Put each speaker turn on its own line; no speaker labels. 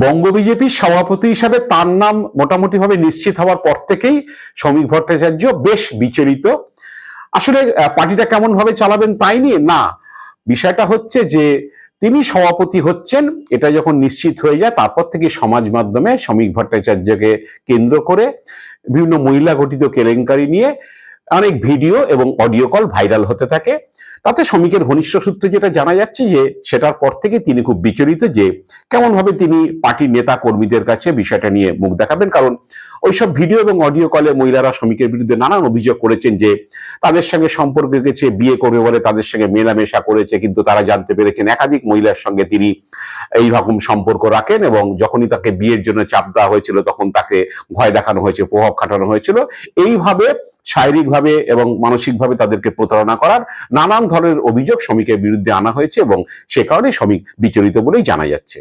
বঙ্গ বিজেপির সভাপতি হিসাবে তার নাম মোটামুটিভাবে নিশ্চিত হওয়ার পর থেকেই শ্রমিক ভট্টাচার্য বেশ বিচলিত। আসলে পার্টিটা কেমন ভাবে চালাবেন তাই নিয়ে? না। বিষয়টা হচ্ছে যে, তিনি সভাপতি হচ্ছেন, এটা যখন নিশ্চিত হয়ে যায়, তারপর থেকে সমাজ মাধ্যমে শ্রমিক ভট্টাচার্যকে কেন্দ্র করে বিভিন্ন মহিলা গঠিত কেলেঙ্কারি নিয়ে অনেক ভিডিও এবং অডিও কল ভাইরাল হতে থাকে। তাতে শ্রমিকের ঘনিষ্ঠ সূত্রে যেটা জানা যাচ্ছে যে, সেটার পর থেকে তিনি খুব বিচলিত যে কেমন ভাবে তিনি পার্টির নেতা কর্মীদের কাছে বিষয়টা নিয়ে মুখ দেখাবেন। কারণ ওইসব ভিডিও এবং অডিও কলে মহিলারা শ্রমিকের বিরুদ্ধে নানান অভিযোগ করেছেন যে, তাদের সঙ্গে সম্পর্ক রেখেছে বিয়ে করবে বলে তাদের সঙ্গে মেলামেশা করেছে, কিন্তু তারা জানতে পেরেছেন একাধিক মহিলার সঙ্গে তিনি এই রকম সম্পর্ক রাখেন এবং যখনই তাকে বিয়ের জন্য চাপ দেওয়া হয়েছিল, তখন তাকে ভয় দেখানো হয়েছে, প্রভাব খাটানো হয়েছিল। এইভাবে শারীরিকভাবে এবং মানসিকভাবে তাদেরকে প্রতারণা করার নানান ধরনের অভিযোগ শ্রমিকের বিরুদ্ধে আনা হয়েছে এবং সে কারণে শ্রমিক বিচলিত বলেই জানা যাচ্ছে।